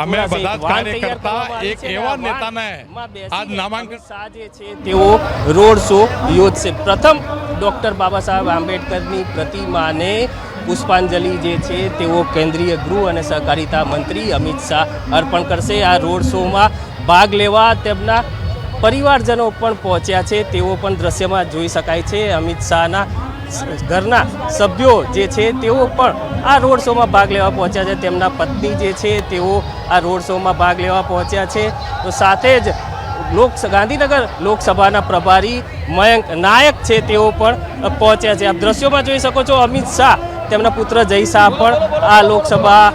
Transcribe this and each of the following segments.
અમે બધા કાર્યકર્તા એક એવા નેતાને આજ નામાંકન સાજે છે તેઓ રોડ શો યોજશે. પ્રથમ ડોક્ટર બાબા સાહેબ આંબેડકરની પ્રતિમાને પુષ્પાંજલિ જે છે તેઓ કેન્દ્રીય ગૃહ અને સહકારિતા મંત્રી અમિત શાહ અર્પણ કરશે. આ રોડ શોમાં ભાગ લેવા તેમના પરિવારજનો પણ પહોંચ્યા છે. તેઓ પણ દ્રશ્યમાં જોઈ શકાય છે. અમિત શાહના ઘરના સભ્યો જે છે તેઓ પણ આ રોડ શોમાં ભાગ લેવા પહોંચ્યા છે. તેમના પત્ની જે છે તેઓ આ રોડ શોમાં ભાગ લેવા પહોંચ્યા છે. તો સાથે જ લોક ગાંધીનગર લોકસભાના પ્રભારી મયંક નાયક છે તેઓ પણ પહોંચ્યા છે. આપ દ્રશ્યોમાં જોઈ શકો છો અમિત શાહ, તેમના પુત્ર જય શાહ પણ આ લોકસભા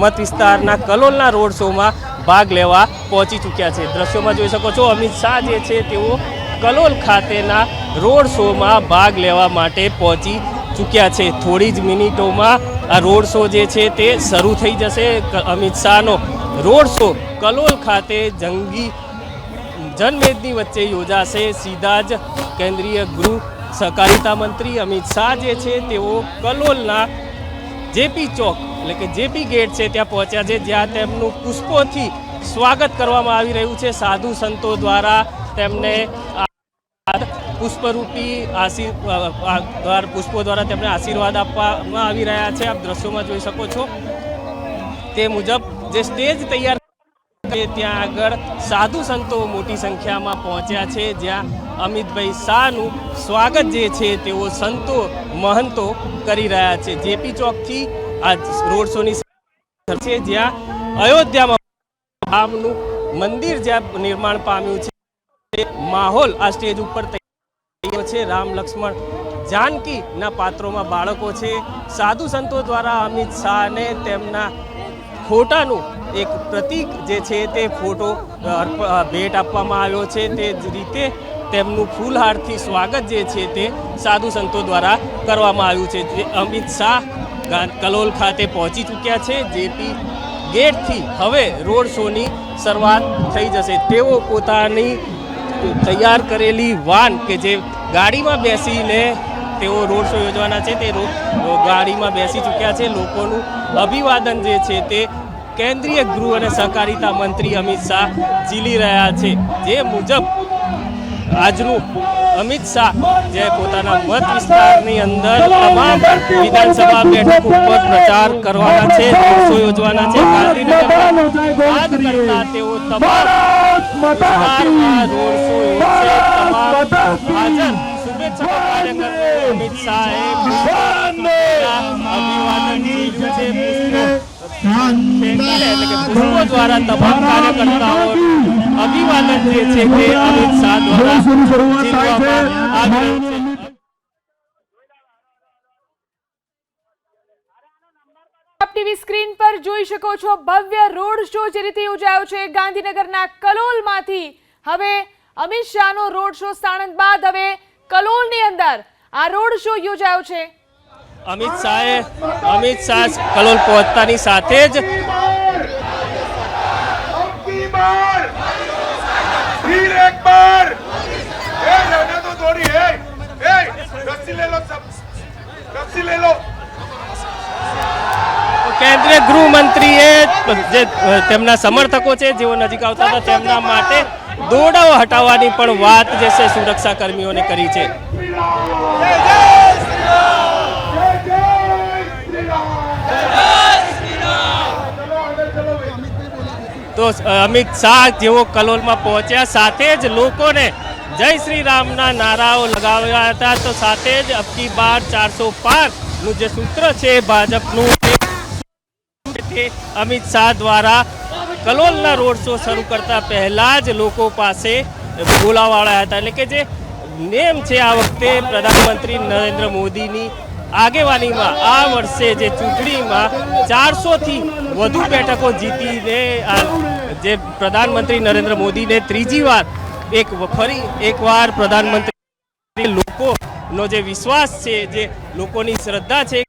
મત વિસ્તારના કલોલના રોડ શોમાં ભાગ લેવા પહોંચી ચૂક્યા છે. દ્રશ્યોમાં જોઈ શકો છો અમિત શાહ જે છે તેઓ કલોલ ખાતેના રોડ શોમાં ભાગ લેવા માટે પહોંચી ચૂક્યા છે. થોડી જ મિનિટોમાં આ રોડ શો જે છે તે શરૂ થઈ જશે. અમિત શાહનો રોડ શો કલોલ ખાતે જંગી જનમેદની વચ્ચે યોજાશે. સીધા જ કેન્દ્રીય ગૃહ સહકારિતા મંત્રી અમિત શાહ જે છે તેઓ કલોલના જેપી ચોક એટલે કે જેપી ગેટ છે ત્યાં પહોંચ્યા છે, જ્યાં તેમનું પુષ્પોથી સ્વાગત કરવામાં આવી રહ્યું છે. સાધુ સંતો દ્વારા તેમને પુષ્પરૂપી આશીર્વાદ પુષ્પો દ્વારા તેમને આશીર્વાદ આપવામાં આવી રહ્યા છે. આપ દ્રશ્યોમાં જોઈ શકો છો. તે મુજબ જે સ્ટેજ તૈયાર ત્યાં આગળ સાધુ સંતો મોટી સંખ્યામાં પહોંચ્યા છે. જ્યાં અમિતભાઈ શાહનું સ્વાગત જે છે તેઓ સંતો, મહંતો કરી રહ્યા છે. જેપી ચોકથી આ રોડ શોની છે જ્યાં અયોધ્યામાં રામનું મંદિર જ્યાં નિર્માણ પામ્યું છે. માહોલ આ સ્ટેજ ઉપર તૈયાર છે. રામ લક્ષ્મણ જાનકીના પાત્રોમાં બાળકો છે. સાધુ સંતો દ્વારા અમિત શાહને તેમના ફોટાનું એક પ્રતીક જે છે તે ફોટો ભેટ આપવામાં આવ્યો છે. તે જ રીતે તેમનું ફૂલહારથી સ્વાગત જે છે તે સાધુ સંતો દ્વારા કરવામાં આવ્યું છે. જે અમિત શાહ કલોલ ખાતે પહોંચી ચૂક્યા છે. જેપી ગેટથી હવે રોડ શોની શરૂઆત થઈ જશે. તેઓ પોતાની તૈયાર કરેલી વાન કે જે ગાડીમાં બેસીને તેઓ રોડ શો યોજવાના છે, તે ગાડીમાં બેસી ચૂક્યા છે. લોકોનું અભિવાદન જે છે તે કેન્દ્રીય ગૃહ અને સહકારિતા મંત્રી અમિત શાહ ઝીલી રહ્યા છે. જે મુજબ આજનું અમિત શાહ જે પોતાના મત વિસ્તારની અંદર તમામ વિધાનસભા બેઠક ઉપર પ્રચાર કરવાના છે, રોડ શો યોજવાના છે. ગાંધીનગરમાં બાદ કરતા તેઓ હાજર શુભેચ્છા કાર્યકરો અમિત શાહે દ્વારા તમામ કાર્યકર્તાઓનું અભિવાદન જે છે તે અમિત શાહ દ્વારા આપની સ્ક્રીન પર જોઈ શકો છો ભવ્ય રોડ શો જે રીતે યોજાયો છે ગાંધીનગરના કલોલમાંથી. હવે અમિત શાહનો રોડ શો સાણંદ બાદ હવે કલોલની અંદર આ રોડ શો યોજાયો છે. અમિત શાહે અમિત શાહ કલોલ પહોંચતાની સાથે જ રસી લે લો. કેન્દ્રીય ગૃહમંત્રીએ જે તેમના સમર્થકો છે, જેઓ નજીક આવતા હતા, તેમના માટે દોરડાઓ હટાવવાની પણ વાત જે છે સુરક્ષા કર્મીઓને કરી છે. તો અમિત શાહ જેઓ કલોલમાં પહોંચ્યા, સાથે જ લોકોને જય શ્રી રામના નારાઓ લગાવ્યા હતા. તો સાથે જ અબકી બાર ચારસો નું જે સૂત્ર છે, ભાજપનું તે અમિત શાહ દ્વારા કલોલના રોડ શો શરૂ કરતા પહેલાં જ લોકો પાસે બોલાવાળા હતા. એટલે કે જે નેમ છે આ વખતે પ્રધાનમંત્રી નરેન્દ્ર મોદીની આગેવાનીમાં આ વર્ષે જે ચૂંટણીમાં ચારસોથી વધુ બેઠકો જીતીને જે પ્રધાનમંત્રી નરેન્દ્ર મોદીને ત્રીજી વાર એક ફરી એકવાર પ્રધાનમંત્રી લોકોનો જે વિશ્વાસ છે, જે લોકોની શ્રદ્ધા છે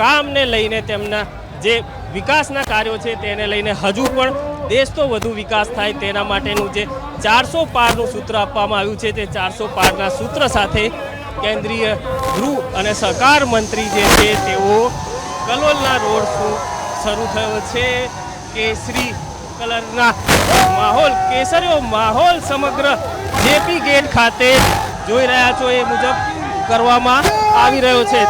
કામને લઈને તેમના જે વિકાસના કાર્યો છે તેને લઈને હજુ પણ દેશ તો વધુ વિકાસ થાય તેના માટેનું જે ચારસો પારનું સૂત્ર આપવામાં આવ્યું છે તે ચારસો પારના સૂત્ર સાથે કેન્દ્રીય ગૃહ અને સહકાર મંત્રી જે છે તેઓ કલોલના રોડ શરૂ થયો છે. કેસરી કલરના માહોલ કેસરીયો માહોલ સમગ્ર જેપી ગેટ ખાતે જોઈ રહ્યા છો એ મુજબ કરવામાં આવી રહ્યો છે.